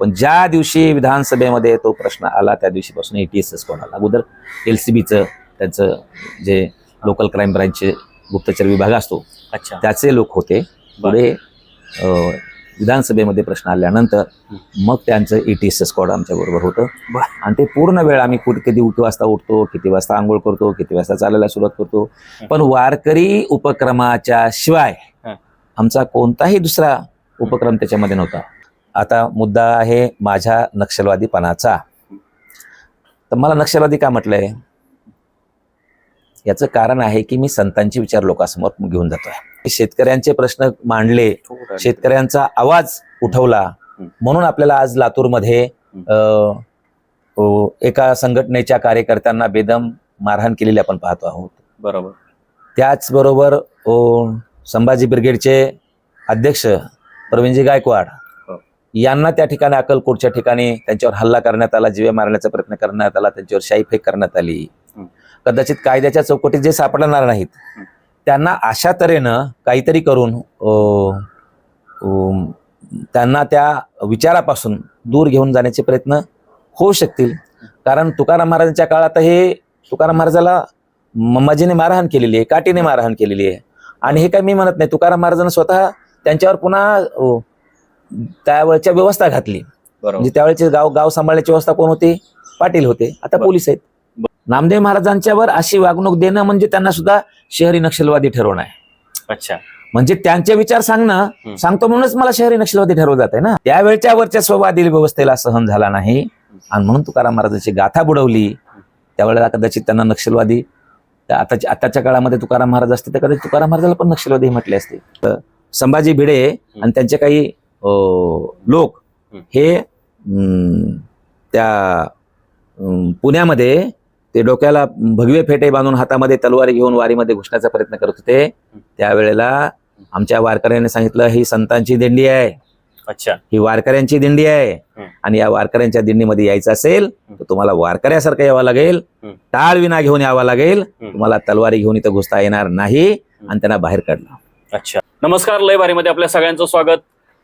पण ज्या दिवशी विधानसभेमध्ये तो प्रश्न आला त्या दिवशीपासून एटीएस कोण आला अगोदर एल सी बीचं त्याचं जे लोकल क्राईम ब्रांचचे गुप्तचर विभाग असतो अच्छा. त्याचे लोक होते. पुढे विधानसभेमध्ये प्रश्न आल्यानंतर मग त्यांचं एटीएस स्क्वॉड आमच्या बरोबर होतं. आणि ते पूर्ण वेळ आम्ही कुठे किती किती वाजता उठतो किती वाजता आंघोळ करतो किती वाजता चालायला सुरुवात करतो. पण वारकरी उपक्रमाच्या शिवाय. आमचा कोणताही दुसरा उपक्रम त्याच्यामध्ये नव्हता. आता मुद्दा आहे माझ्या नक्षलवादीपणाचा. तर मला नक्षलवादी का म्हटलंय? याचं कारण आहे की मी संतांचे विचार लोकांसमोर घेऊन जातोय. शेतकऱ्यांचे प्रश्न मांडले शेतकऱ्यांचा आवाज उठवला. म्हणून आपल्याला आज लातूरमध्ये एका संघटनेच्या कार्यकर्त्यांना बेदम मारहाण केलेली आपण पाहतो आहोत. बरोबर. त्याचबरोबर संभाजी ब्रिगेडचे अध्यक्ष प्रवीणजी गायकवाड. यांना त्या ठिकाणी अक्कलकोटच्या ठिकाणी त्यांच्यावर हल्ला करण्यात आला जीवे मारण्याचा प्रयत्न करण्यात आला त्यांच्यावर शाईफेक करण्यात आली. कदाचित कायद्याच्या चौकटीत जे सापडणार नाहीत. त्यांना अशा तऱ्हेनं काहीतरी करून त्यांना त्या विचारापासून दूर घेऊन जाण्याचे प्रयत्न होऊ शकतील कारण तुकाराम महाराजांच्या काळात हे तुकाराम महाराजाला मम्माजीने मारहाण केलेली आहे काठीने मारहाण केलेली आहे आणि हे काय मी म्हणत नाही तुकाराम महाराजांनी स्वतः त्यांच्यावर पुन्हा त्यावेळच्या व्यवस्था घातली. म्हणजे त्यावेळेचे गाव गाव सांभाळण्याची व्यवस्था कोण होती? पाटील होते. आता. पोलीस आहेत. नामदेव महाराजांच्यावर अशी वागणूक देणं म्हणजे त्यांना सुद्धा शहरी नक्षलवादी ठरवणं आहे. अच्छा. म्हणजे त्यांचे विचार सांगणं. सांगतो म्हणूनच मला शहरी नक्षलवादी ठरवलं जात आहे ना. त्यावेळच्या वर्चस्ववादी व्यवस्थेला सहन झाला नाही. आणि म्हणून तुकाराम महाराजांची गाथा बुडवली. त्यावेळेला कदाचित त्यांना नक्षलवादी आताच्या आताच्या काळामध्ये तुकाराम महाराज असते तर कदाचित तुकाराम महाराजाला पण नक्षलवादी म्हटले असते. तर संभाजी भिडे आणि त्यांचे काही लोक हं. त्या पुण्यामध्ये ते डोक्याला भगवे फेटे बांधून हातामध्ये तलवारी घेऊन वारीमध्ये घुसण्याचा प्रयत्न करत होते. त्यावेळेला आमच्या वारकऱ्यांनी सांगितलं ही संतांची दिंडी आहे. अच्छा. ही वारकऱ्यांची दिंडी आहे. आणि या वारकऱ्यांच्या दिंडीमध्ये यायचं असेल तर तुम्हाला वारकऱ्यासारखं यावं लागेल. टाळ विना घेऊन यावं लागेल. तुम्हाला तलवारी घेऊन इथं घुसता येणार नाही. आणि त्यांना बाहेर काढलं. अच्छा. नमस्कार. लय भारीमध्ये आपल्या सगळ्यांचं स्वागत.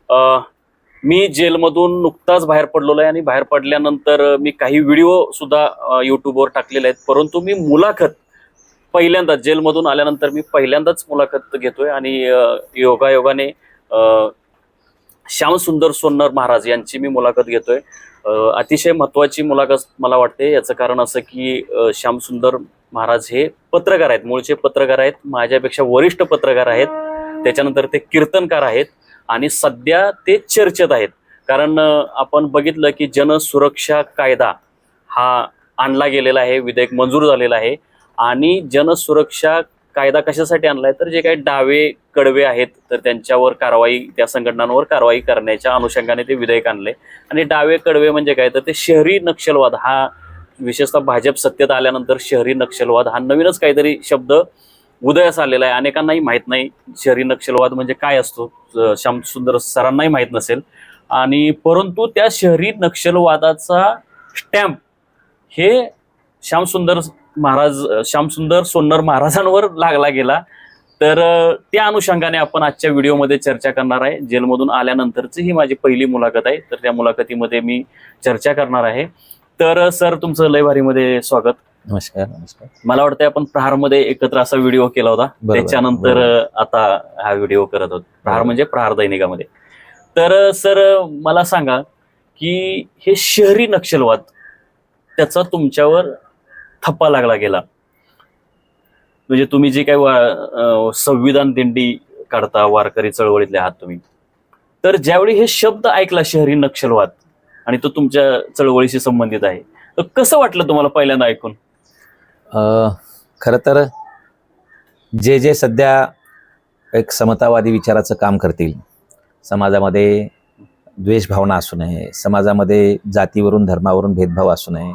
मी जेलमधून नुकताच बाहेर पडलेलो आहे आणि बाहेर पडल्यानंतर मी काही व्हिडिओ सुद्धा युट्यूबवर टाकलेले आहेत. परंतु मी मुलाखत पहिल्यांदाच जेलमधून आल्यानंतर मी पहिल्यांदाच मुलाखत घेतोय आणि योगायोगाने श्यामसुंदर सोन्नर महाराज यांची मी मुलाखत घेतोय. अतिशय महत्वाची मुलाखत मला वाटते. याचं कारण असं की श्यामसुंदर महाराज हे पत्रकार आहेत. मूळचे पत्रकार आहेत. माझ्यापेक्षा वरिष्ठ पत्रकार आहेत. त्याच्यानंतर ते कीर्तनकार आहेत. आणि सध्या ते चर्चेत आहेत. कारण आपण बघितलं की जनसुरक्षा कायदा हा आणला गेलेला आहे विधेयक मंजूर झालेला आहे आणि जनसुरक्षा कायदा कशासाठी आणलाय? तर जे काही डावे कडवे आहेत तर त्यांच्यावर कारवाई त्या संघटनांवर कारवाई करण्याच्या अनुषंगाने ते विधेयक आणले. आणि डावे कडवे म्हणजे काय? तर ते शहरी नक्षलवाद. हा विशेषतः भाजप सत्तेत आल्यानंतर शहरी नक्षलवाद हा नवीनच काहीतरी शब्द उदयास आलेला आहे. अनेकांनाही माहीत नाही शहरी नक्षलवाद म्हणजे काय असतो. श्यामसुंदर सरांनाही माहीत नसेल. आणि परंतु त्या शहरी नक्षलवादाचा स्टॅम्प हे श्यामसुंदर महाराज श्यामसुंदर सोन्नर महाराजांवर लागला गेला. तर त्या अनुषंगाने आपण आजच्या व्हिडिओमध्ये चर्चा करणार आहे. जेलमधून आल्यानंतरची ही माझी पहिली मुलाखत आहे. तर त्या मुलाखतीमध्ये मी चर्चा करणार आहे. तर सर तुमचं लयभारीमध्ये स्वागत. नमस्कार. नमस्कार. मला वाटतं आपण प्रहारमध्ये एकत्र असा व्हिडिओ केला होता. त्याच्यानंतर आता हा व्हिडिओ करत होतो प्रहार. म्हणजे प्रहार दैनिकामध्ये. तर सर मला सांगा की हे शहरी नक्षलवाद त्याचा तुमच्यावर थप्पा लागला गेला. म्हणजे तुम्ही जे काही संविधान दिंडी काढता वारकरी चळवळीतले आहात तुम्ही. तर ज्यावेळी हे शब्द ऐकला शहरी नक्षलवाद आणि तो तुमच्या चळवळीशी संबंधित आहे तर कसं वाटलं तुम्हाला पहिल्यांदा ऐकून? खरं तर जे जे सध्या एक समतावादी विचाराचं काम करतील समाजामध्ये द्वेषभावना असू नये समाजामध्ये जातीवरून धर्मावरून भेदभाव असू नये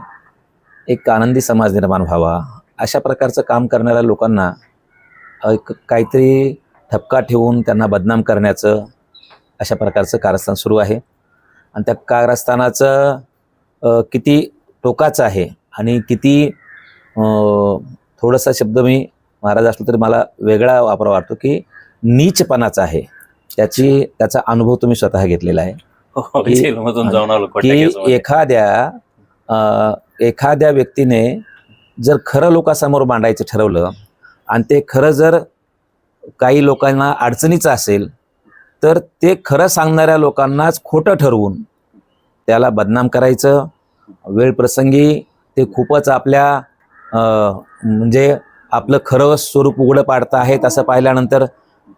एक आनंदी समाज निर्माण व्हावा अशा प्रकारचं काम करणाऱ्या लोकांना एक काहीतरी ठपका ठेवून त्यांना बदनाम करण्याचं अशा प्रकारचं कारस्थान सुरू आहे. आणि त्या कारस्थानाचं किती टोकाचं आहे आणि किती थोडासा शब्द मी महाराज असलो तरी मला वेगळा वापर वाटतो की नीचपणाचा आहे. त्याची त्याचा अनुभव तुम्ही स्वतः घेतलेला आहे. हो, की- खोट्या की. एखाद्या एखाद्या व्यक्तीने जर खरं लोकांसमोर मांडायचं ठरवलं आणि ते खरं जर काही लोकांना अडचणीचं असेल तर ते खरं सांगणाऱ्या लोकांनाच खोटं ठरवून त्याला बदनाम करायचं. वेळ प्रसंगी ते खूपच आपल्या म्हणजे आपलं खरं स्वरूप उघडं पाडतं आहेत असं पाहिल्यानंतर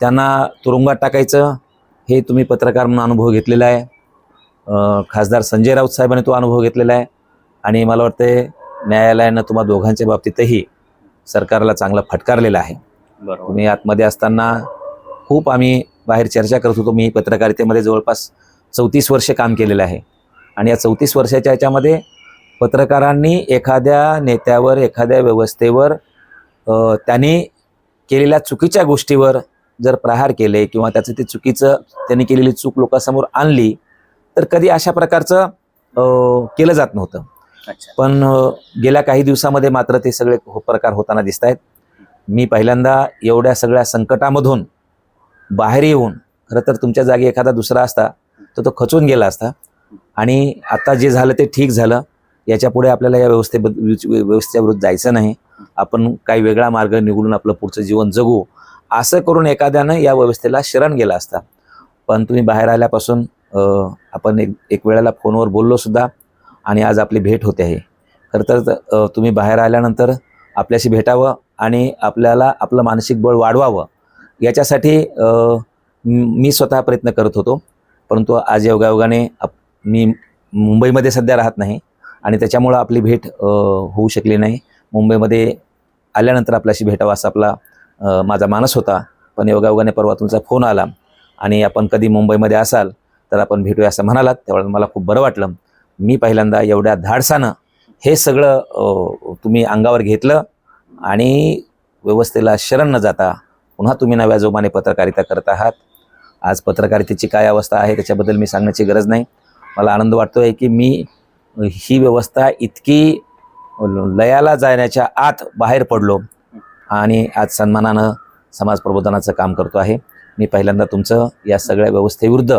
त्यांना तुरुंगात टाकायचं. हे तुम्ही पत्रकार म्हणून अनुभव घेतलेला आहे. खासदार संजय राऊत साहेबांनी तो अनुभव घेतलेला आहे. आणि मला वाटते न्यायालयानं तुम्हा दोघांच्या बाबतीतही सरकारला चांगला फटकारलेला आहे. तुम्ही आतमध्ये असताना खूप आम्ही बाहेर चर्चा करत होतो. मी पत्रकारितेमध्ये जवळपास चौतीस वर्ष काम केलेलं आहे. आणि या चौतीस वर्षाच्या याच्यामध्ये पत्रकारांनी एखाद्या नेत्यावर एखाद्या व्यवस्थेवर त्यांनी केलेल्या चुकीच्या गोष्टीवर जर प्रहार केले किंवा त्याचं ते चुकीचं त्यांनी केलेली चूक लोकांसमोर आणली तर कधी अशा प्रकारचं केलं जात नव्हतं. पण गेल्या काही दिवसामध्ये मात्र ते सगळे हो- प्रकार होताना दिसत आहेत. मी पहिल्यांदा एवढ्या सगळ्या संकटामधून बाहेर येऊन खरं तर तुमच्या जागी एखादा दुसरा असता तर तो खचून गेला असता. आणि आता जे झालं ते ठीक झालं. याच्यापुढे आपल्याला या व्यवस्थेबद्दल व्यवस्थेविरुद्ध जायचं नाही. आपण काही वेगळा मार्ग निवडून आपलं पुढचं जीवन जगू. असं करून एखाद्यानं या व्यवस्थेला शरण गेला असता. पण तुम्ही बाहेर आल्यापासून आपण एक एक वेळेला फोनवर बोललो सुद्धा आणि आज आपली भेट होते आहे. खरं तर तुम्ही बाहेर आल्यानंतर आपल्याशी भेटावं आणि आपल्याला आपलं मानसिक बळ वाढवावं. याच्यासाठी मी स्वतः प्रयत्न करत होतो. परंतु आज योगायोगाने आप- मी मुंबईमध्ये सध्या राहत नाही. आणि त्याच्यामुळं आपली भेट होऊ शकली नाही. मुंबईमध्ये आल्यानंतर आपल्याशी भेटावं असा आपला माझा मानस होता. पण योगायोगाने परवा तुमचा फोन आला आणि आपण कधी मुंबईमध्ये असाल तर आपण भेटूया असं म्हणालात. त्यावेळेला मला खूप बरं वाटलं. मी पहिल्यांदा एवढ्या धाडसानं हे सगळं तुम्ही अंगावर घेतलं आणि व्यवस्थेला शरण न जाता पुन्हा तुम्ही नव्या जोमाने पत्रकारिता करत आहात. आज पत्रकारितेची काय अवस्था आहे त्याच्याबद्दल मी सांगण्याची गरज नाही. मला आनंद वाटतो आहे की मी ही व्यवस्था इतकी लयाला जाण्याच्या आत बाहेर पडलो. आणि आज सन्मानानं समाज प्रबोधनाचं काम करतो आहे. मी पहिल्यांदा तुमचं या सगळ्या व्यवस्थेविरुद्ध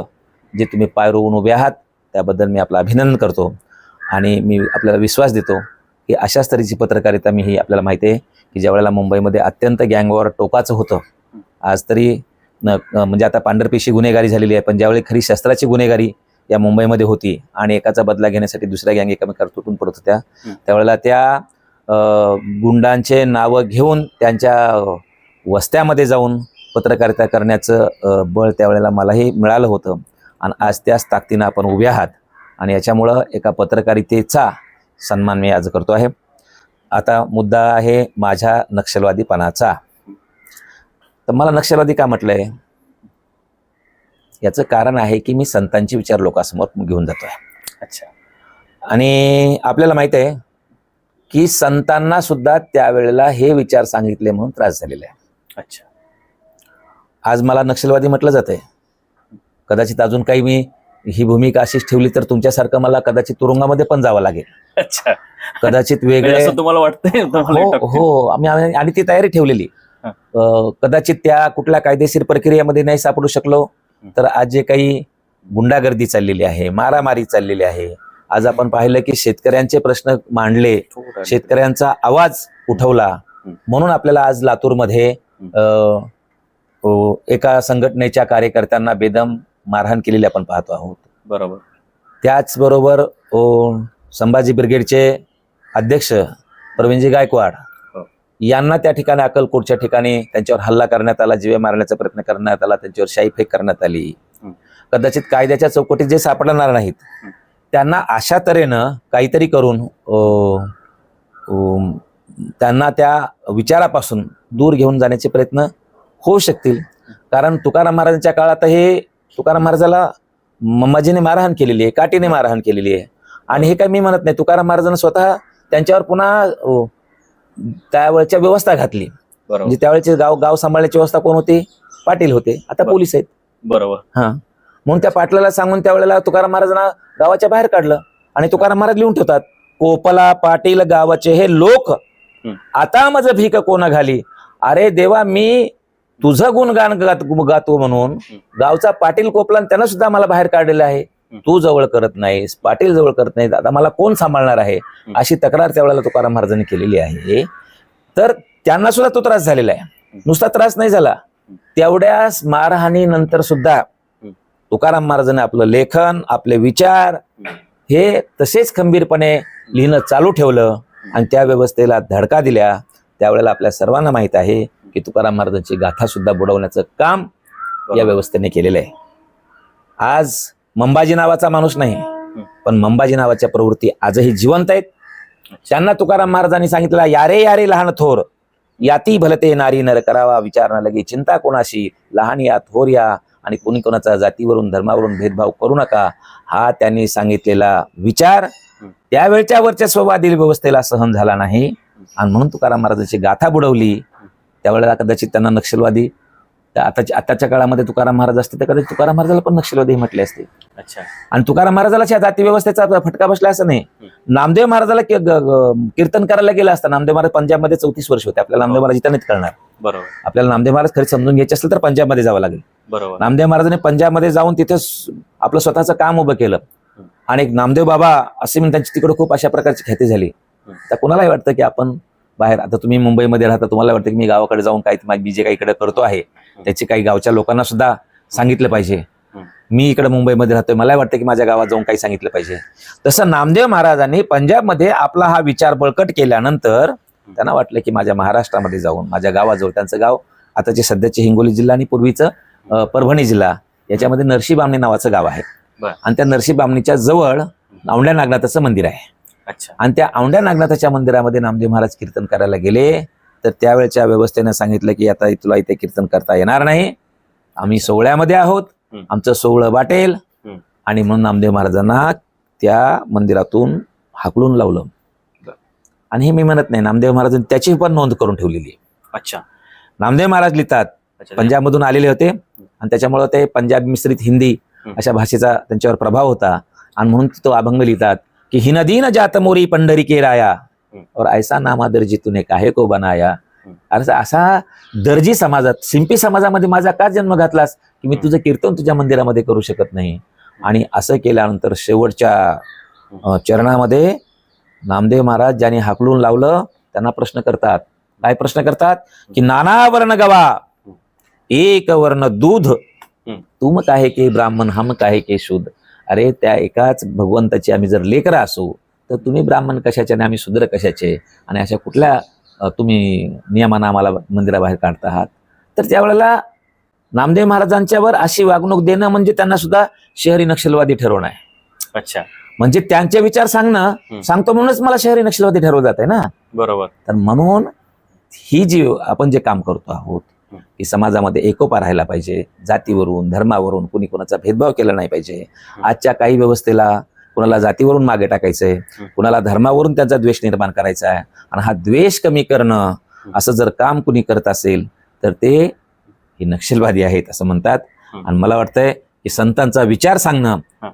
जे तुम्ही पाय रोवून उभे आहात त्याबद्दल मी आपलं अभिनंदन करतो. आणि मी आपल्याला विश्वास देतो की अशाच तऱ्हेची पत्रकारिता मी ही आपल्याला माहिती आहे की ज्या वेळेला मुंबईमध्ये अत्यंत गँगवॉर टोकाचं होतं आज तरी न म्हणजे आता पांढरपेशी गुन्हेगारी झालेली आहे पण ज्यावेळी खरी शस्त्राची गुन्हेगारी या मुंबईमध्ये होती आणि एकाचा बदला घेण्यासाठी दुसऱ्या गँग एकमेकावर तुटून पडत होत्या. त्यावेळेला त्या गुंडांचे नावं घेऊन त्यांच्या वस्त्यामध्ये जाऊन पत्रकारिता करण्याचं बळ त्यावेळेला मलाही मिळालं होतं. आणि आज त्याच ताकदीनं आपण उभे आहात आणि याच्यामुळं एका पत्रकारितेचा सन्मान मी आज करतो आहे. आता मुद्दा आहे माझ्या नक्षलवादीपणाचा. तर मला नक्षलवादी का म्हटलंय? याचं कारण आहे की मी संतांचे विचार लोकांसमोर घेऊन जातो आहे अच्छा. आणि आपल्याला माहीत आहे की संतांना सुद्धा त्यावेळेला हे विचार सांगितले म्हणून त्रास झालेला आहे. अच्छा. आज मला नक्षलवादी म्हटलं जात आहे कदाचित अजून काही मी ही भूमिका अशीच ठेवली तर तुमच्यासारखं मला कदाचित तुरुंगामध्ये पण जावं लागेल. अच्छा. कदाचित वेगळे असं तुम्हाला वाटतंय? हो? हो. आम्ही आणि ती तयारी ठेवलेली. कदाचित त्या कुठल्या कायदेशीर प्रक्रियेमध्ये नाही सापडू शकलो. तर आज जे काही गुंडागर्दी चाललेली आहे मारामारी चाललेली आहे आज आपण पाहिलं की शेतकऱ्यांचे प्रश्न मांडले. शेतकऱ्यांचा आवाज उठवला. म्हणून आपल्याला आज लातूरमध्ये एका संघटनेच्या कार्यकर्त्यांना बेदम मारहाण केलेली आपण पाहतो आहोत बरोबर त्याचबरोबर संभाजी ब्रिगेडचे अध्यक्ष प्रवीणजी गायकवाड. यांना त्या ठिकाणी अक्कलकोटच्या ठिकाणी त्यांच्यावर हल्ला करण्यात आला जीवे मारण्याचा प्रयत्न करण्यात आला त्यांच्यावर शाईफेक करण्यात आली. कदाचित कायद्याच्या चौकटीत जे सापडणार नाहीत. त्यांना अशा तऱ्हेनं काहीतरी करून त्यांना त्या विचारापासून दूर घेऊन जाण्याचे प्रयत्न होऊ शकतील कारण तुकाराम महाराजांच्या काळात हे तुकाराम महाराजाला मम्माजीने मारहाण केलेली आहे काठीने मारहाण केलेली आहे आणि हे काय मी म्हणत नाही तुकाराम महाराजांना स्वतः त्यांच्यावर पुन्हा त्यावेळच्या व्यवस्था घातली. म्हणजे त्यावेळेचे गाव गाव सांभाळण्याची व्यवस्था कोण होती? पाटील होते. आता. पोलीस आहेत. बरोबर. हा. म्हणून त्या पाटलाला सांगून त्यावेळेला तुकाराम महाराजांना गावाच्या बाहेर काढलं. आणि तुकाराम महाराज लिहून ठेवतात कोपला पाटील गावाचे हे लोक. आता माझं भीक कोणा घाली? अरे देवा मी तुझं गुणगान गात- गातो म्हणून. गावचा पाटील कोपला त्यानं सुद्धा मला बाहेर काढलेलं आहे. तू जवळ करत नाहीस पाटील जवळ करत नाहीत आता मला कोण सांभाळणार आहे? अशी तक्रार त्यावेळेला तुकाराम महाराजांनी केलेली आहे. तर त्यांना सुद्धा तो त्रास झालेला आहे. नुसता त्रास नाही झाला. तेवढ्या मारहाणीनंतर सुद्धा तुकाराम महाराजांनी आपलं लेखन आपले विचार हे तसेच खंबीरपणे लिहिणं चालू ठेवलं आणि त्या व्यवस्थेला धडका दिल्या. त्यावेळेला आपल्या सर्वांना माहीत आहे की तुकाराम महाराजांची गाथा सुद्धा बुडवण्याचं काम या व्यवस्थेने केलेलं आहे. आज मंबाजी नावाचा माणूस नाही. पण मंबाजी नावाच्या प्रवृत्ती आजही जिवंत आहेत. त्यांना तुकाराम महाराजांनी सांगितलं यारे यारे लहान थोर. याती भलते नारी नर करावा. विचार न लगे चिंता कोणाशी. लहान या थोर या. आणि कोणी कोणाचा जातीवरून धर्मावरून भेदभाव करू नका. हा त्यांनी सांगितलेला विचार त्यावेळच्या वर्चस्ववादी व्यवस्थेला सहन झाला नाही. आणि म्हणून तुकाराम महाराजांची गाथा बुडवली. त्यावेळेला कदाचित त्यांना नक्षलवादी त्या आताच्या आताच्या काळामध्ये तुकाराम महाराज असते तर कदाचित तुकाराम महाराजाला पण नक्षलवादी म्हटले असते. अच्छा. आणि तुकाराम महाराजाला या जाती व्यवस्थेचा फटका बसला असं नाही. नामदेव महाराजाला कीर्तन करायला गेला असता नामदेव महाराज पंजाबमध्ये चौतीस वर्ष होते. आपल्याला नामदेव महाराज इथं नाहीत करणार. बरोबर. आपल्याला नामदेव महाराज खरी समजून घ्यायचे असेल तर पंजाबमध्ये जावं लागेल. बरोबर. नामदेव महाराजांनी पंजाबमध्ये जाऊन तिथे आपलं स्वतःचं काम उभं केलं. आणि एक नामदेव बाबा असे म्हणून त्यांची तिकडे खूप अशा प्रकारची ख्याती झाली. तर कुणालाही वाटतं की आपण बाहेर आता तुम्ही मुंबईमध्ये राहता तुम्हाला वाटतं की मी गावाकडे जाऊन काही मी जे काही इकडे करतो आहे त्याची काही गावच्या लोकांना सुद्धा सांगितलं पाहिजे. मी इकडे मुंबईमध्ये राहतोय मला वाटतं की माझ्या गावात जाऊन काही सांगितलं पाहिजे. तसं नामदेव महाराजांनी पंजाबमध्ये आपला हा विचार बळकट केल्यानंतर त्यांना वाटलं की माझ्या महाराष्ट्रामध्ये जाऊन माझ्या गावाजवळ त्यांचं गाव आताचे सध्याचे हिंगोली जिल्हा आणि पूर्वीचं परभणी जिल्हा याच्यामध्ये नरशी बामणी नावाचं गाव आहे. आणि त्या नरशी बामणीच्या जवळ औंढ्या नागनाथाचं मंदिर आहे. अच्छा. आणि त्या औंढ्या नागनाथाच्या मंदिरामध्ये नामदेव महाराज कीर्तन करायला गेले. तर त्यावेळच्या व्यवस्थेनं सांगितलं की आता तुला इथे कीर्तन करता येणार नाही. आम्ही सोहळ्यामध्ये आहोत. आमचं सोहळं वाटेल. आणि म्हणून नामदेव महाराजांना त्या मंदिरातून हाकलून लावलं. आणि हे मी म्हणत नाही नामदेव महाराजांनी त्याची पण नोंद करून ठेवलेली आहे. अच्छा. नामदेव महाराज लिहितात अच्छा पंजाबमधून आलेले होते. आणि त्याच्यामुळे ते पंजाब मिश्रित हिंदी. अशा भाषेचा त्यांच्यावर प्रभाव होता. आणि म्हणून तो अभंग लिहितात की हिन दीन जात मोरी पंढरी के राया. और ऐसा नामा दर्जी तूने काहे को बनाया? हम्म. असा दर्जी समाजात सिंपी समाजामध्ये माझा का जन्म घातलास? की मी तुझं कीर्तन तुझ्या मंदिरामध्ये करू शकत नाही. आणि असं केल्यानंतर शेवटच्या चरणामध्ये नामदेव महाराज ज्यांनी हाकलून लावलं त्यांना प्रश्न करतात. काय प्रश्न करतात? की नाना वर्ण गवा एक वर्ण दूध. तुम काहे के ब्राह्मण हम काहे के शुद्ध? अरे त्या एकाच भगवंताची आम्ही जर लेकरं असू तर तुम्ही ब्राह्मण कशाचे आणि आम्ही शूद्र कशाचे? आणि अशा कुठल्या तुम्ही नियमानं आम्हाला मंदिराबाहेर काढता आहात? तर त्यावेळेला नामदेव महाराजांच्यावर अशी वागणूक देणं म्हणजे त्यांना सुद्धा शहरी नक्षलवादी ठरवणं आहे. अच्छा. म्हणजे त्यांचे विचार सांगणं. सांगतो म्हणूनच मला शहरी नक्षलवादी ठरवलं जात आहे ना. बरोबर. तर म्हणून ही जी आपण जे काम करतो आहोत. की समाजामध्ये एकोपा राहायला पाहिजे जातीवरून धर्मावरून कुणी कोणाचा भेदभाव केला नाही पाहिजे. आजच्या काही व्यवस्थेला कुणाला जातीवरून मागे टाकायचंय. कुणाला धर्मावरून त्यांचा द्वेष निर्माण करायचा आहे आणि हा द्वेष कमी करणं असं जर काम कुणी करत असेल तर ते हे नक्षलवादी आहेत असं म्हणतात. आणि मला वाटतंय की संतांचा विचार सांगणं हं.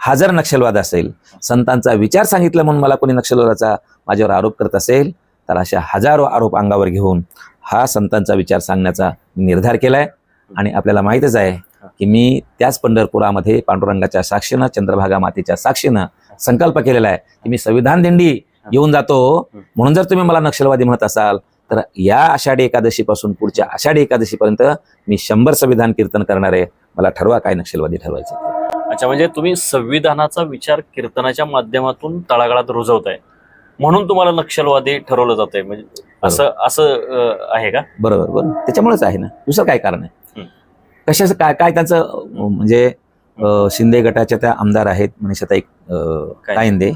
जर नक्षलवाद असेल संतांचा विचार सांगितलं म्हणून मला कोणी नक्षलवादाचा माझ्यावर आरोप करत असेल तर अशा हजारो आरोप अंगावर घेऊन हा संतांचा विचार सांगण्याचा निर्धार केलाय आणि आपल्याला माहीतच आहे की मी त्याच पंढरपुरामध्ये पांडुरंगाच्या साक्षीनं चंद्रभागा मातेच्या साक्षीनं संकल्प केलेला आहे की मी संविधान दिंडी घेऊन जातो. म्हणून जर तुम्ही मला नक्षलवादी म्हणत असाल तर या आषाढी एकादशीपासून पुढच्या आषाढी एकादशीपर्यंत मी शंभर संविधान कीर्तन करणार आहे. मला ठरवा काय नक्षलवादी ठरवायचं. अच्छा म्हणजे तुम्ही संविधानाचा विचार कीर्तनाच्या माध्यमातून तळागाळात रुजवताय. म्हणून तुम्हाला नक्षलवादी ठरवलं जात आहे म्हणजे असं असं आहे का? बरोबर बरोबर. त्याच्यामुळेच आहे ना. दुसरं काय कारण आहे. कशाचं काय काय त्यांचं म्हणजे शिंदे गटाच्या त्या आमदार आहेत मनीषाताई? कायंदे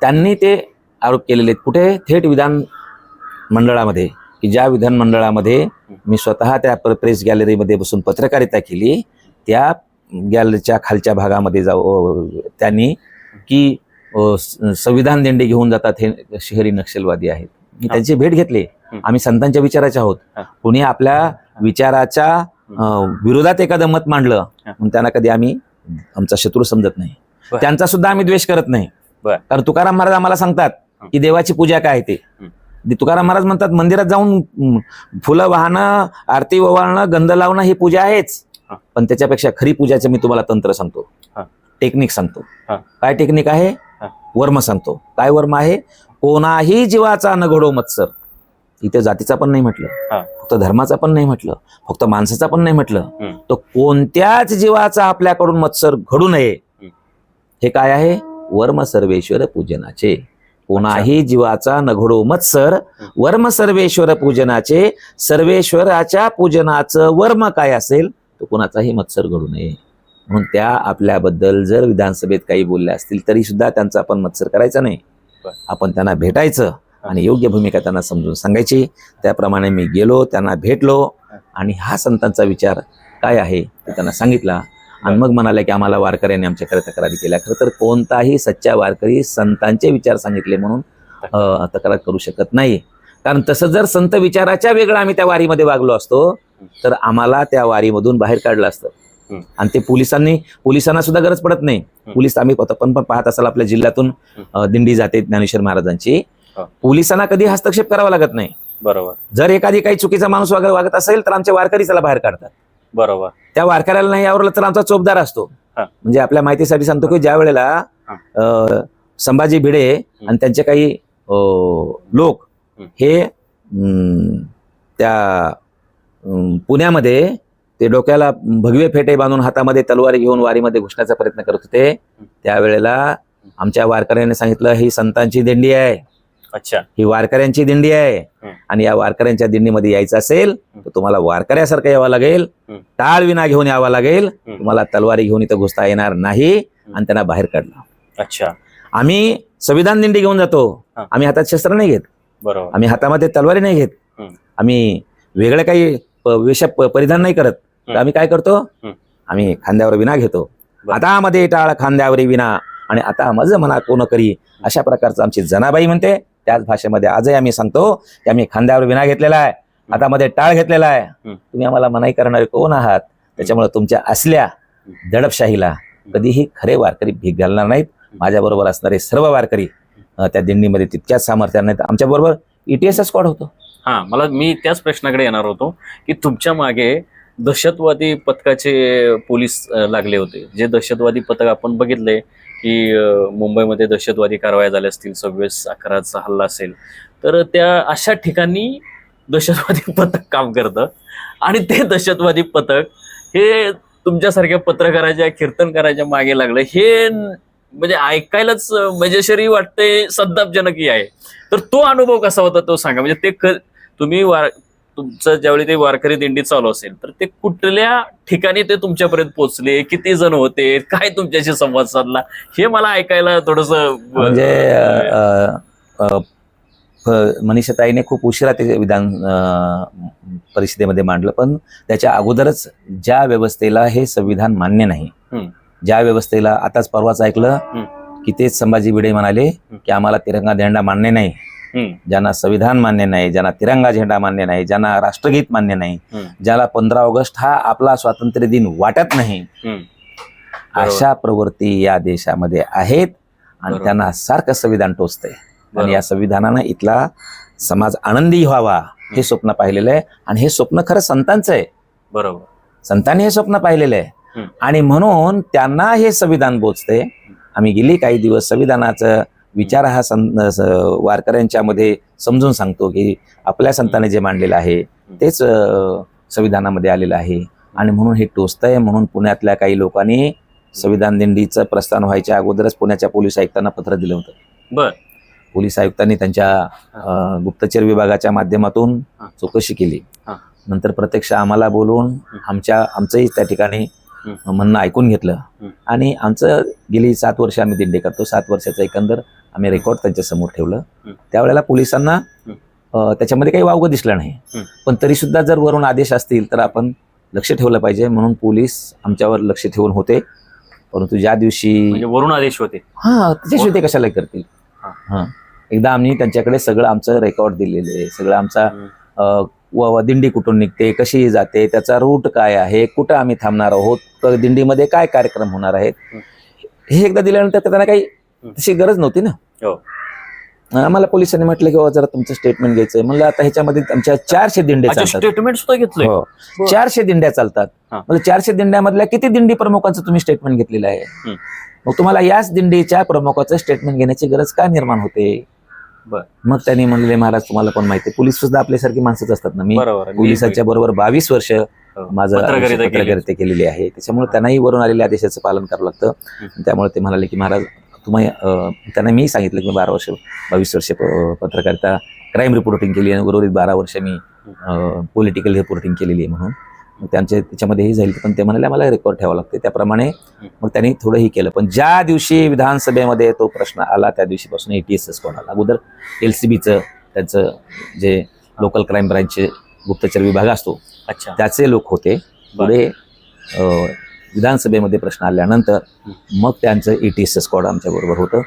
त्यांनी ते आरोप केलेले आहेत कुठे थेट विधान मंडळामध्ये की ज्या विधान मंडळामध्ये मी स्वतः त्या प्र- प्रेस गॅलरीमध्ये बसून पत्रकारिता केली त्या गॅलरीच्या खालच्या भागामध्ये जाऊ त्यांनी की संविधान दिंडी घेऊन जातात हे शहरी नक्षलवादी आहेत मी. त्यांची भेट घेतली. आम्ही संतांच्या विचाराचे आहोत. कुणी आपल्या विचाराच्या विरोधात एखादं मत मांडलं त्यांना कधी आम्ही आमचा शत्रू समजत नाही. त्यांचा सुद्धा आम्ही द्वेष करत नाही. कारण तुकाराम महाराज आम्हाला सांगतात. की देवाची पूजा काय ते तुकाराम महाराज म्हणतात मंदिरात जाऊन फुलं वाहणं आरती ओवाळणं गंध लावणं ही पूजा आहेच. पण त्याच्यापेक्षा खरी पूजाचं मी तुम्हाला तंत्र सांगतो. टेक्निक सांगतो. काय टेक्निक आहे. वर्म सांगतो काय वर्म आहे कोणाही जीवाचा न घडो मत्सर इथे जातीचा पण नाही म्हटलं. फक्त धर्माचा पण नाही म्हटलं. फक्त माणसाचा पण नाही म्हटलं. तर कोणत्याच जीवाचा आपल्याकडून मत्सर घडू नये. हे काय आहे? वर्म सर्वेश्वर पूजनाचे. कोणाही जीवाचा न घडो मत्सर वर्म सर्वेश्वर पूजनाचे सर्वेश्वराच्या पूजनाचं वर्म काय असेल तो कोणाचाही मत्सर घडू नये. म्हणून त्या आपल्याबद्दल जर विधानसभेत काही बोलल्या असतील तरी सुद्धा त्यांचा आपण मत्सर करायचा नाही. आपण त्यांना भेटायचं. आणि योग्य भूमिका त्यांना समजून सांगायची. त्याप्रमाणे मी गेलो त्यांना भेटलो आणि हा संतांचा विचार काय आहे ते त्यांना सांगितला. आणि मग म्हणाले की आम्हाला वारकऱ्यांनी आमच्याकडे तक्रारी केल्या. खरं तर कोणताही सच्चा वारकरी संतांचे विचार सांगितले म्हणून तक्रार करू शकत नाही. कारण तसं जर संत विचाराच्या वेगळं आम्ही त्या वारीमध्ये वागलो असतो तर आम्हाला त्या वारीमधून बाहेर काढलं असतं. आणि ते पोलिसांनी पोलिसांना सुद्धा गरज पडत नाही. पोलीस आम्ही पण पण पाहत असाल आपल्या जिल्ह्यातून दिंडी जाते ज्ञानेश्वर महाराजांची. पोलिसांना कधी हस्तक्षेप करावा लागत नाही. बरोबर. जर एखादी काही चुकीचा माणूस वगैरे वागत असेल तर आमचे वारकरी त्याला बाहेर काढतात. बरोबर. त्या वारकऱ्याला नाही आवडलं तर आमचा चोपदार असतो. म्हणजे आपल्या माहितीसाठी सांगतो की ज्या वेळेला संभाजी भिडे आणि त्यांचे काही लोक. हे त्या पुण्यामध्ये ते डोक्याला भगवे फेटे बांधून हातामध्ये तलवारी घेऊन वारीमध्ये घुसण्याचा प्रयत्न करत होते. त्यावेळेला आमच्या वारकऱ्यांनी सांगितलं ही संतांची दिंडी आहे. अच्छा. ही वारकऱ्यांची दिंडी आहे. आणि या वारकऱ्यांच्या दिंडीमध्ये यायचं असेल तर तुम्हाला वारकऱ्यासारखं यावं लागेल. हम्म. टाळ विना घेऊन यावं लागेल. तुम्हाला तलवारी घेऊन इथं घुसता येणार नाही आणि त्यांना बाहेर काढलं. अच्छा. आम्ही संविधान दिंडी घेऊन जातो. आम्ही हातात शस्त्र नाही घेत. बरोबर. आम्ही हातामध्ये तलवारी नाही घेत. आम्ही वेगळं काही प- परिधान नाही करत. तर. आम्ही काय करतो. आम्ही खांद्यावर विना घेतो. आता मध्ये टाळ खांद्यावर विना आणि आता मज म्हणा कोण करी? अशा प्रकारचं आमची जनाबाई म्हणते त्याच भाषेमध्ये आजही आम्ही सांगतो की आम्ही खांद्यावर विना घेतलेला आहे. आता मध्ये टाळ घेतलेला आहे. तुम्ही आम्हाला मनाई करणारे कोण आहात? त्याच्यामुळे तुमच्या असल्या दडपशाहीला कधीही खरे वारकरी भीक घालणार नाहीत. माझ्याबरोबर असणारे सर्व वारकरी त्या दिंडीमध्ये तितक्याच सामर्थ्याने नाहीत. आमच्याबरोबर ईटीएस स्क्वॉड होतो. हा मला मी त्याच प्रश्नाकडे येणार होतो की तुमच्या मागे दहशतवादी पथकाचे पोलीस लागले होते. जे दहशतवादी पथक आपण बघितले की मुंबईमध्ये दहशतवादी कारवाया झाल्या असतील सव्वीस अकराचा हल्ला असेल तर त्या अशा ठिकाणी दहशतवादी पथक काम करतं. आणि ते दहशतवादी पथक हे तुमच्यासारख्या पत्रकाराच्या कीर्तनकाराच्या मागे लागलं. हे म्हणजे ऐकायलाच मजेशीरही वाटते संतापजनकही आहे. तर तो अनुभव कसा होता तो सांगा. म्हणजे ते क- तुम्ही वार तुमचं ज्यावेळी ते वारकरी दिंडी चालू असेल तर ते कुठल्या ठिकाणी ते तुमच्यापर्यंत पोहोचले? किती जण होते? काय तुमच्याशी संवाद साधला? हे मला ऐकायला थोडस म्हणजे मनीषाताईने खूप उशिरा ते विधान परिषदेमध्ये मांडलं. पण त्याच्या अगोदरच ज्या व्यवस्थेला हे संविधान मान्य नाही. ज्या व्यवस्थेला आताच परवाच ऐकलं की तेच संभाजी भिडे म्हणाले की आम्हाला तिरंगा झेंडा मान्य नाही. ज्यांना संविधान मान्य नाही ज्यांना तिरंगा झेंडा मान्य नाही ज्यांना राष्ट्रगीत मान्य नाही ज्याला पंधरा ऑगस्ट हा आपला स्वातंत्र्य दिन वाटत नाही अशा प्रवृत्ती या देशामध्ये आहेत आणि. त्यांना सारखं संविधान टोचतंय. आणि. या संविधानानं इथला समाज आनंदी व्हावा हे स्वप्न पाहिलेलं आहे. आणि हे स्वप्न खरं संतांचं आहे. बरोबर. संतांनी हे स्वप्न पाहिलेलं आहे. आणि म्हणून त्यांना हे संविधान बोचते आम्ही गेली काही दिवस संविधानाचं विचार हा सं स- वारकऱ्यांच्या मध्ये समजून सांगतो की आपल्या संतांनी जे मांडलेलं आहे तेच संविधानामध्ये आलेलं आहे. आणि म्हणून हे टोचतंय म्हणून पुण्यातल्या काही लोकांनी संविधान दिंडीचं प्रस्थान व्हायच्या अगोदरच पुण्याच्या पोलीस आयुक्तांना पत्र दिलं होतं. बर. पोलीस आयुक्तांनी त्यांच्या गुप्तचर विभागाच्या माध्यमातून. चौकशी केली. नंतर प्रत्यक्ष आम्हाला बोलवून आमच्या आमचंही त्या ठिकाणी. म्हणणं ऐकून घेतलं. आणि आमचं गेली सात वर्ष आम्ही दिंडी करतो. सात वर्षाचं एकंदर आम्ही रेकॉर्ड त्यांच्यासमोर ठेवलं. त्यावेळेला पोलिसांना त्याच्यामध्ये काही वावगं दिसलं नाही. पण तरी सुद्धा जर वरून आदेश असतील तर आपण लक्ष ठेवलं पाहिजे म्हणून पोलीस आमच्यावर लक्ष ठेवून होते परंतु ज्या दिवशी म्हणजे वरून आदेश होते हा त्याच्याशिवाय ते कशाला करतील हा. हा एकदा आम्ही त्यांच्याकडे सगळं आमचं रेकॉर्ड दिलेलं आहे सगळं आमचा व दिंडी कुठून निघते कशी जाते त्याचा रूट काय आहे कुठं आम्ही थांबणार आहोत दिंडीमध्ये काय कार्यक्रम होणार आहेत हं. एकदा दिल्यानंतर त्यांना काही. तशी गरज नव्हती ना. हो. आम्हाला पोलिसांनी म्हटलं की "बाबा जरा तुमचं स्टेटमेंट घ्यायचंय. म्हणलं आता ह्याच्यामध्ये आमच्या चारशे दिंड्या चालतात. स्टेटमेंट सुद्धा घेतलंय? हो. चारशे दिंड्या चालतात. हा. म्हणजे चारशे दिंड्यामधल्या किती दिंडी प्रमुखांचं तुम्ही स्टेटमेंट घेतलेलं आहे? मग तुम्हाला याच दिंडीच्या प्रमुखाचं स्टेटमेंट घेण्याची गरज का निर्माण होते. मग त्यांनी म्हणले महाराज तुम्हाला पण माहिती पोलीस सुद्धा आपल्यासारखी माणसंच असतात ना मी. पोलिसाच्या बरोबर बावीस वर्ष हो. माझं. पत्रकारिता केलेली आहे. त्याच्यामुळे त्यांनाही वरून आलेल्या आदेशाचं पालन करावं लागतं. त्यामुळे ते म्हणाले की महाराज तुम्ही त्यांना मी सांगितलं की मी बारा वर्ष बावीस वर्ष पत्रकारिता क्राईम रिपोर्टिंग केली आणि उर्वरित बारा वर्ष मी पॉलिटिकल रिपोर्टिंग केलेली आहे म्हणून. त्यांचे त्याच्यामध्ये हे जाईल पण ते म्हणाले मला रेकॉर्ड ठेवावं लागते. त्याप्रमाणे मग त्यांनी थोडंही केलं. पण ज्या दिवशी विधानसभेमध्ये तो प्रश्न आला त्या दिवशीपासून ए टी एस कोण आला? अगोदर एल सी बीचं त्यांचं जे लोकल क्राईम ब्रांचचे गुप्तचर विभाग असतो अच्छा. त्याचे लोक होते. पुढे विधानसभेमध्ये प्रश्न आल्यानंतर मग त्यांचं ए टी एस स्क्वॉड आमच्या बरोबर होतं.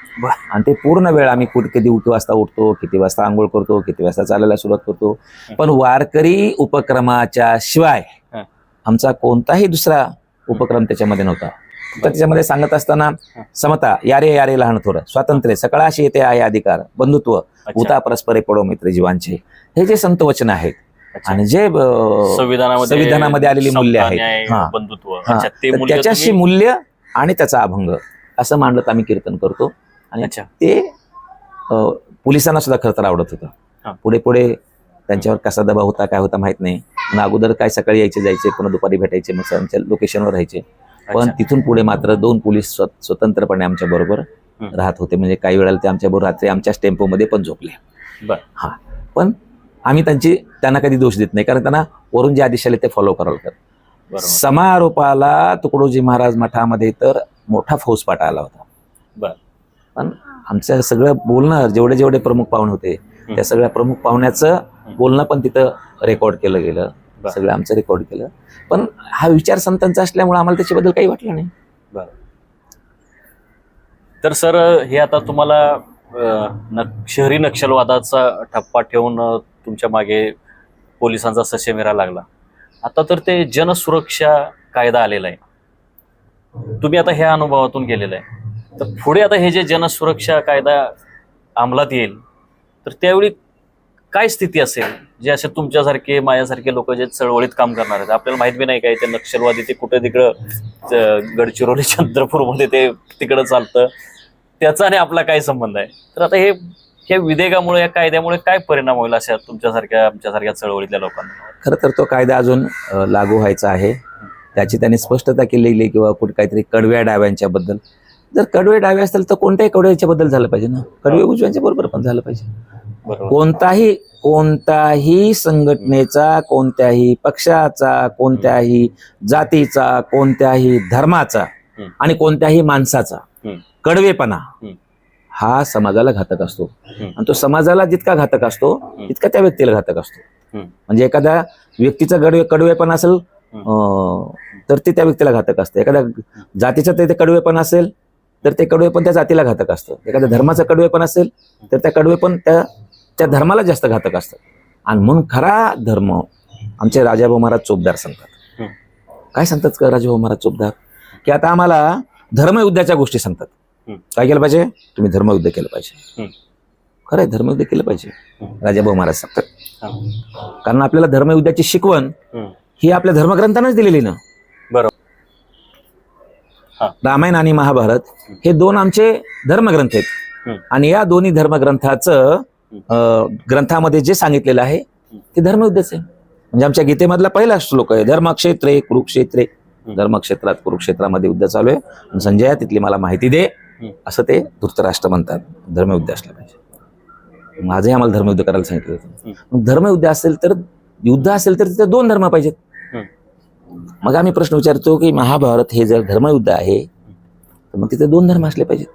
आणि ते पूर्ण वेळ आम्ही कुठे किती किती वाजता उठतो किती वाजता आंघोळ करतो किती वाजता चालायला सुरुवात करतो पण वारकरी उपक्रमाच्या शिवाय. आमचा कोणताही दुसरा उपक्रम त्याच्यामध्ये नव्हता तर त्याच्यामध्ये सांगत असताना समता यारे यारे लहान थोर स्वातंत्र्य सकाळाशी येते आहे अधिकार बंधुत्व. उता परस्परे पडो मित्र जीवांचे हे जे संत वचन आहेत. आणि जे संविधानामध्ये संविधानामध्ये आलेली मूल्य आहेत. हा. हा. मूल्य त्याच्याशी मूल्य आणि त्याचा अभंग असं मांडत आम्ही कीर्तन करतो आणि अच्छा ते पोलिसांना सुद्धा खरं तर आवडत. होतं पुढे पुढे त्यांच्यावर कसा दबाव होता काय होता माहीत नाही पण अगोदर काय सकाळी यायचे जायचे पुन्हा दुपारी भेटायचे मग आमच्या लोकेशनवर राहायचे पण. तिथून पुढे मात्र दोन पोलीस स्व- स्वतंत्रपणे आमच्या बरोबर. राहत होते म्हणजे काही वेळेला ते आमच्या बरोबर रात्री आमच्या टेम्पोमध्ये पण झोपले. हा पण आम्ही त्यांची त्यांना कधी दोष देत नाही कारण त्यांना वरून जे आदेश आले ते फॉलो करावं लागतात समारोपाला तुकडोजी महाराज मठामध्ये तर मोठा फौजपाटा आला होता. पण आमचं सगळं बोलणं जेवढे जेवढे प्रमुख पाहुणे होते त्या सगळ्या प्रमुख पाहुण्याचं बोलणं पण तिथं रेकॉर्ड केलं गेलं. सगळं आमचं रेकॉर्ड केलं. पण हा विचार संतांचा असल्यामुळे आम्हाला त्याच्याबद्दल काही वाटलं नाही. तर सर हे आता तुम्हाला शहरी नक्षलवादाचा ठप्पा ठेवून तुमच्या मागे पोलिसांचा ससेमिरा लागला. आता तर ते जनसुरक्षा कायदा आलेला आहे. तुम्ही आता ह्या अनुभवातून गेलेला आहे. तर पुढे आता हे जे जनसुरक्षा कायदा अंमलात येईल तर त्यावेळी काय स्थिती असेल? जे असे तुमच्यासारखे माझ्यासारखे लोक जे चळवळीत काम करणार आहेत आपल्याला माहीत बी नाही काय ते नक्षलवादी ते कुठे तिकडं गडचिरोली चंद्रपूरमध्ये ते तिकडं चालतं. त्याचा आणि आपला काय संबंध आहे? तर आता हे हे विधेयकामुळे या कायद्यामुळे काय परिणाम होईल अशा तुमच्यासारख्या आमच्यासारख्या चळवळीतल्या लोकांना खरं तर तो कायदा अजून लागू व्हायचा आहे त्याची त्यांनी स्पष्टता केलेली किंवा कुठे काहीतरी कडव्या डाव्यांच्या बद्दल जर कडवे डावे असतील तर कोणत्याही कडव्याच्या बद्दल झालं पाहिजे ना कडवे उजव्यांच्या बरोबर पण झालं पाहिजे कोणताही कोणताही संघटनेचा कोणत्याही पक्षाचा कोणत्याही जातीचा कोणत्याही धर्माचा. आणि कोणत्याही माणसाचा. कडवेपणा. हा समाजाला घातक असतो. आणि तो समाजाला जितका घातक असतो तितका त्या व्यक्तीला घातक असतो. म्हणजे एखाद्या व्यक्तीचा कडवे कडवेपणा असेल तर ते त्या व्यक्तीला घातक असतं. एखाद्या जातीचं ते कडवेपण असेल तर ते कडवेपण त्या जातीला घातक असतं. एखाद्या धर्माचं कडवेपण असेल तर त्या कडवेपण त्या त्या धर्माला जास्त घातक असतं. आणि म्हणून खरा धर्म आमचे राजाभाऊ महाराज चोपदार सांगतात. काय सांगतात का राजाभाऊ महाराज चोपदार? की आता आम्हाला धर्मयुद्धाच्या गोष्टी सांगतात. काय केलं पाहिजे तुम्ही धर्मयुद्ध केलं पाहिजे हम्म. खरं आहे धर्मयुद्ध केलं पाहिजे. राजाभाऊ महाराज सांगतात. कारण आपल्याला धर्मयुद्धाची शिकवण. ही आपल्या धर्मग्रंथानच दिलेली ना बरोबर. हा. रामायण आणि महाभारत हे दोन आमचे धर्मग्रंथ आहेत. आणि या दोन्ही धर्मग्रंथाचं ग्रंथामध्ये जे सांगितलेलं आहे ते धर्मयुद्धच आहे म्हणजे आमच्या गीतेमधला पहिला श्लोक आहे धर्मक्षेत्रे कुरुक्षेत्रे धर्मक्षेत्रात कुरुक्षेत्रामध्ये युद्ध चालू आहे संजया तिथली मला माहिती दे. असं ते धृतराष्ट्र म्हणतात. धर्मयुद्ध असलं पाहिजे. माझंही आम्हाला धर्मयुद्ध करायला सांगितलं होतं. धर्मयुद्ध असेल तर युद्ध असेल तर तिथे दोन धर्म पाहिजेत. मग आम्ही प्रश्न विचारतो की महाभारत हे जर धर्मयुद्ध आहे तर मग तिथे दोन धर्म असले पाहिजेत.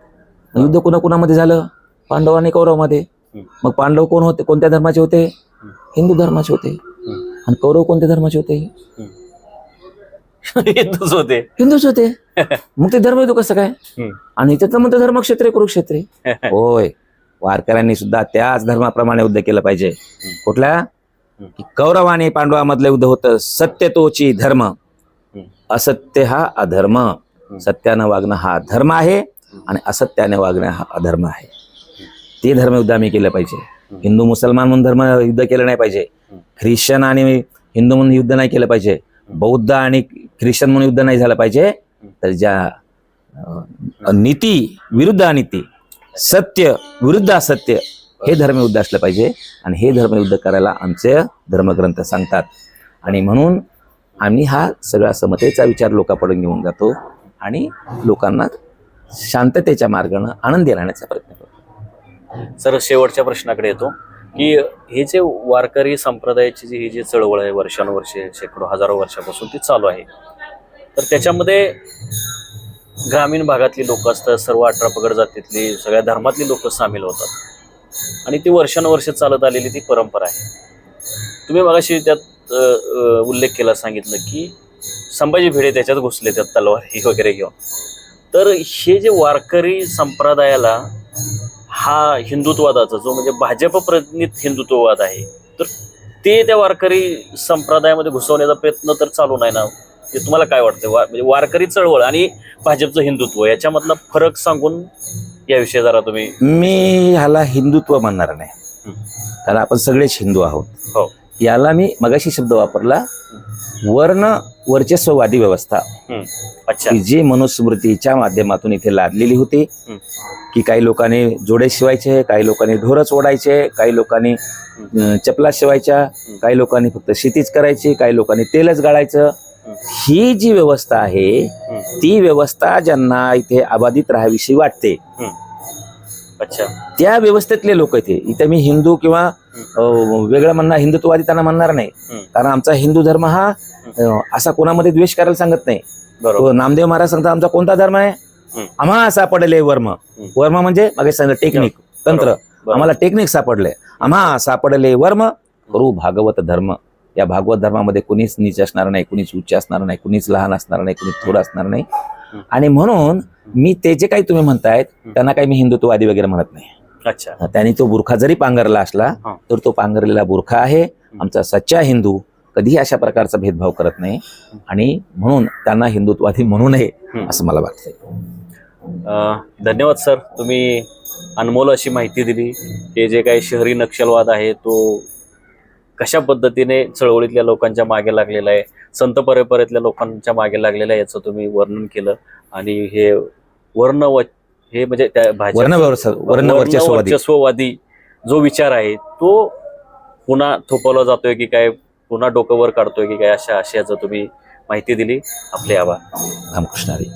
युद्ध कुणाकुणामध्ये झालं? पांडव आणि कौरवमध्ये. मग पांडव कोण होते? कोणत्या धर्माचे होते? हिंदू धर्माचे होते. आणि कौरव कोणत्या धर्माचे होते? हिंदूच होते. हिंदूच होते. मग ते धर्मयुद्ध कसं काय. आणि त्याचं म्हणतं धर्मक्षेत्रे कुरुक्षेत्रे होय. वारकऱ्यांनी सुद्धा त्याच धर्माप्रमाणे युद्ध केलं पाहिजे. कुठल्या की कौरव आणि पांडवामधलं युद्ध होतं सत्य तोची धर्म. असत्य हा अधर्म. सत्यानं वागणं हा धर्म आहे आणि असत्याने वागणं हा अधर्म आहे. ते धर्मयुद्ध आम्ही केलं पाहिजे. हिंदू मुसलमान म्हणून धर्म युद्ध केलं नाही पाहिजे. ख्रिश्चन आणि हिंदू म्हणून युद्ध नाही केलं पाहिजे. बौद्ध आणि ख्रिश्चन म्हणून युद्ध नाही झालं पाहिजे. तर ज्या नीती विरुद्ध अनिती सत्य विरुद्ध असत्य हे धर्मयुद्ध असलं पाहिजे. आणि हे धर्मयुद्ध करायला आमचे धर्मग्रंथ सांगतात. आणि म्हणून आम्ही हा सगळा समतेचा विचार लोकांपुढे घेऊन जातो आणि लोकांना शांततेच्या मार्गानं आनंदी राहण्याचा प्रयत्न करतो. सर शेवटच्या प्रश्नाकडे येतो. की हे जे वारकरी संप्रदायाची जी ही जी चळवळ आहे वर्षानुवर्षे शेकडो हजारो वर्षापासून ती चालू आहे. तर त्याच्यामध्ये ग्रामीण भागातली लोक असतात सर्व अठरा पगड जातीतली सगळ्या धर्मातली लोक सामील होतात. आणि ती वर्षानुवर्षे चालत आलेली ती परंपरा आहे. तुम्ही मगाशी त्यात उल्लेख केला सांगितलं की संभाजी भिडे त्याच्यात घुसले त्यात तलवारी वगैरे घेऊन. तर हे जे वारकरी संप्रदायाला हा हिंदुत्वादाचा जो म्हणजे भाजप प्रणित हिंदुत्ववाद आहे तर ते त्या वारकरी संप्रदायामध्ये घुसवण्याचा प्रयत्न तर चालू नाही ना? ते तुम्हाला काय वाटतं वा- म्हणजे वारकरी चळवळ आणि भाजपचं हिंदुत्व याच्यामधला फरक सांगून याविषयी जरा तुम्ही मी ह्याला हिंदुत्व म्हणणार नाही. कारण आपण सगळेच हिंदू आहोत. हो. याला मी मगाशी शब्द वापरला वर्ण वर्चस्ववादी व्यवस्था. अच्छा की जी मनुस्मृतीच्या माध्यमातून इथे लादलेली होती. की काही लोकांनी जोडे शिवायचे काही लोकांनी ढोरच ओढायचे काही लोकांनी चपला शिवायच्या काही लोकांनी फक्त शेतीच करायची काही लोकांनी तेलच गाळायचं हं. जी व्यवस्था आहे. ती व्यवस्था ज्यांना इथे अबाधित राहाविषयी वाटते अच्छा. त्या व्यवस्थेतले लोक इथे इथे मी हिंदू किंवा अं, वेगळं म्हणणार हिंदुत्ववादी त्यांना म्हणणार नाही. कारण आमचा हिंदू धर्म हा अं, असा कोणामध्ये द्वेष करायला सांगत नाही. बरोबर. तो नामदेव महाराज सांगतात आमचा कोणता धर्म आहे. आम्हा सापडले वर्म. वर्म म्हणजे मागे सांगितलं टेक्निक तंत्र. बरोबर. आम्हाला टेक्निक सापडले. आम्हा सापडले वर्म. करू भागवत धर्म. या भागवत धर्मामध्ये कुणीच नीच असणार नाही कुणीच उच्च असणार नाही कुणीच लहान असणार नाही कुणीच थोडं असणार नाही. आणि म्हणून मी ते जे काही तुम्ही म्हणतायत त्यांना काही मी हिंदुत्ववादी वगैरे म्हणत नाही. अच्छा. त्यांनी तो बुरखा जरी पांघरला असला. तर तो पांघरलेला बुरखा आहे. आमचा सच्चा हिंदू कधीही अशा प्रकारचा भेदभाव करत नाही. आणि म्हणून त्यांना हिंदुत्ववादी म्हणू नये. असं मला वाटतंय. धन्यवाद सर. तुम्ही अनमोल अशी माहिती दिली. हे जे काही शहरी नक्षलवाद आहे तो कशा पद्धतीने चळवळीतल्या लोकांच्या मागे लागलेला आहे संत परंपरेतल्या लोकांच्या मागे लागलेला आहे याचं तुम्ही वर्णन केलं. आणि हे वर्ण व हे म्हणजे त्या भाजप- वर्ण व्यवस्था वर्ण वर्चस्ववादी. वर्चस्ववादी जो विचार आहे तो पुन्हा थोपवला जातोय की काय पुन्हा डोकं वर काढतोय की काय अशा आशयाचं तुम्ही माहिती दिली. आपले आभार. रामकृष्ण हरी.